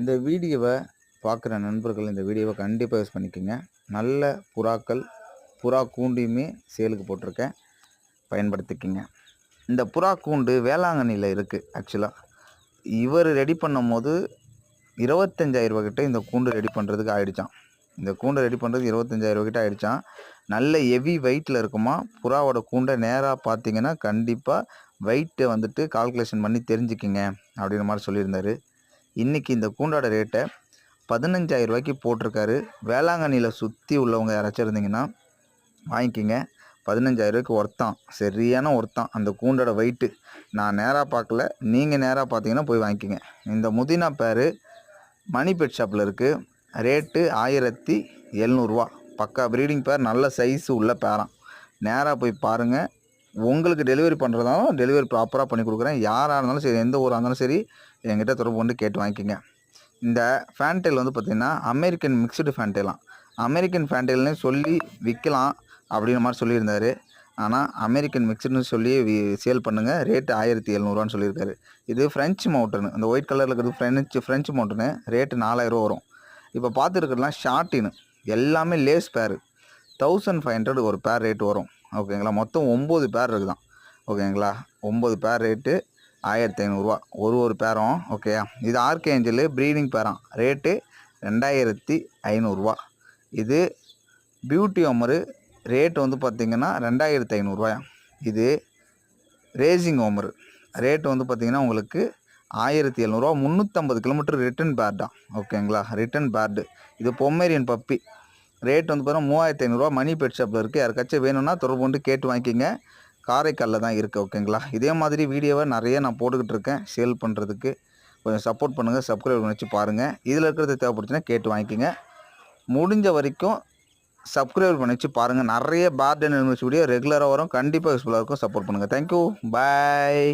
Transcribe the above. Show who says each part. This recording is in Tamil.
Speaker 1: இந்த வீடியோவை பார்க்குற நண்பர்கள் இந்த வீடியோவை கண்டிப்பாக யூஸ் பண்ணிக்கோங்க. நல்ல புறாக்கள் புறா கூண்டையுமே சேலுக்கு போட்டிருக்கேன் பயன்படுத்திக்கிங்க. இந்த புறா கூண்டு வேளாங்கண்ணியில் இருக்குது ஆக்சுவலாக இவர் ரெடி பண்ணும்போது போது இருபத்தஞ்சாயிரரூபா கிட்ட இந்த கூண்டு ரெடி பண்ணுறதுக்கு ஆயிடுச்சான் இந்த கூண்டை ரெடி பண்ணுறதுக்கு இருபத்தஞ்சாயிரம் ரூபா கிட்ட ஆயிடுச்சான் நல்ல ஹெவி வெயிட்டில் இருக்குமா? புறாவோட கூண்டை நேராக பார்த்தீங்கன்னா கண்டிப்பாக வெயிட்டை வந்துட்டு கால்குலேஷன் பண்ணி தெரிஞ்சுக்கிங்க அப்படின்ற மாதிரி சொல்லியிருந்தாரு. இன்றைக்கி இந்த கூண்டோட ரேட்டை பதினஞ்சாயிரம் ரூபாய்க்கு போட்டிருக்காரு. வேளாங்கண்ணியில் சுற்றி உள்ளவங்க யாராச்சும் இருந்தீங்கன்னா வாங்கிக்கிங்க. பதினஞ்சாயிரம் ரூபாய்க்கு ஒர்த்தான் சரியான ஒர்த்தான். அந்த கூண்டோட வெயிட்டு நான் நேராக பார்க்கல. நீங்கள் நேராக பார்த்தீங்கன்னா போய் வாங்கிக்கிங்க. இந்த முதினா பேர் மணி பெட் ஷாப்பில் இருக்குது ரேட்டு ஆயிரத்தி எழுநூறுவா பக்கா ப்ரீடிங் பேர் நல்ல சைஸு உள்ள பேரான் நேராக போய் பாருங்கள் உங்களுக்கு டெலிவரி பண்ணுறதாலும் டெலிவரி ப்ராப்பராக பண்ணி கொடுக்குறேன். யாராக இருந்தாலும் சரி எந்த ஊராக இருந்தாலும் சரி என்கிட்ட தொடர்பு கொண்டு கேட்டு வாங்கிக்கோங்க. இந்த ஃபேன்டெயில் வந்து பார்த்திங்கன்னா அமெரிக்கன் மிக்சடு ஃபேன்டெயிலாம் அமெரிக்கன் ஃபேன்டெயில்னு சொல்லி விற்கலாம் அப்படின்ற மாதிரி சொல்லியிருந்தார். ஆனால் அமெரிக்கன் மிக்சர்னு சொல்லி சேல் பண்ணுங்கள் ரேட்டு ஆயிரத்தி எழுநூறுவான்னு சொல்லியிருக்காரு. இது ஃப்ரெஞ்சு மவுண்டனு அந்த ஒயிட் கலரில் இருக்கிறது ஃப்ரெஞ்சு ஃப்ரெஞ்சு மவுண்டனு ரேட்டு நாலாயிரரூவா வரும். இப்போ பார்த்துருக்கலாம் ஷார்ட்டின்னு எல்லாமே லேஸ் பேர் தௌசண்ட் ஃபைவ் ஹண்ட்ரட் ஒரு பேர் ரேட் வரும். ஓகேங்களா மொத்தம் ஒம்பது பேர் இருக்குதான். ஓகேங்களா ஒம்பது பேர் ரேட்டு ஆயிரத்தி ஐநூறுரூவா ஒரு ஒரு பேரும் ஓகேயா இது ஆர்கே ஏஞ்சலு ப்ரீடிங் பேரம் ரேட்டு ரெண்டாயிரத்தி ஐநூறுரூவா இது பியூட்டி ஹோமரு ரேட்டு வந்து பார்த்திங்கன்னா ரெண்டாயிரத்தி ஐநூறுரூவாயா இது ரேசிங் ஹோமரு ரேட்டு வந்து பார்த்திங்கன்னா உங்களுக்கு ஆயிரத்தி எழுநூறுவா. முந்நூற்றம்பது கிலோமீட்டர் ரிட்டன் பேர்டா ஓகேங்களா ரிட்டன் பேர்டு இது பொம்மேரியன் பப்பி ரேட் வந்து பார்த்தீங்கன்னா மூவாயிரத்தி ஐநூறுரூவா மணி பெட் ஷாப்பில் இருக்குது யாருக்காச்சும் வேணும்னா தொடர்பு கொண்டு கேட்டு வாங்கிக்கிங்க. காரைக்காலில் தான் இருக்குது ஓகேங்களா இதே மாதிரி வீடியோவை நிறைய நான் போட்டுக்கிட்டு இருக்கேன் சேல் பண்ணுறதுக்கு கொஞ்சம் சப்போர்ட் பண்ணுங்கள் சப்ஸ்கிரைப் பண்ணி வச்சு பாருங்கள் இதில் இருக்கிறது தேவைப்படுச்சுன்னா கேட்டு வாங்கிக்கோங்க. முடிஞ்ச வரைக்கும் சப்ஸ்கிரைப் பண்ணி வச்சு பாருங்கள் நிறைய பேர்டன் வீடியோ ரெகுலராக வரும். கண்டிப்பாக யூஸ்ஃபுல்லாக இருக்கும். சப்போர்ட் பண்ணுங்கள் தேங்க்யூ பாய்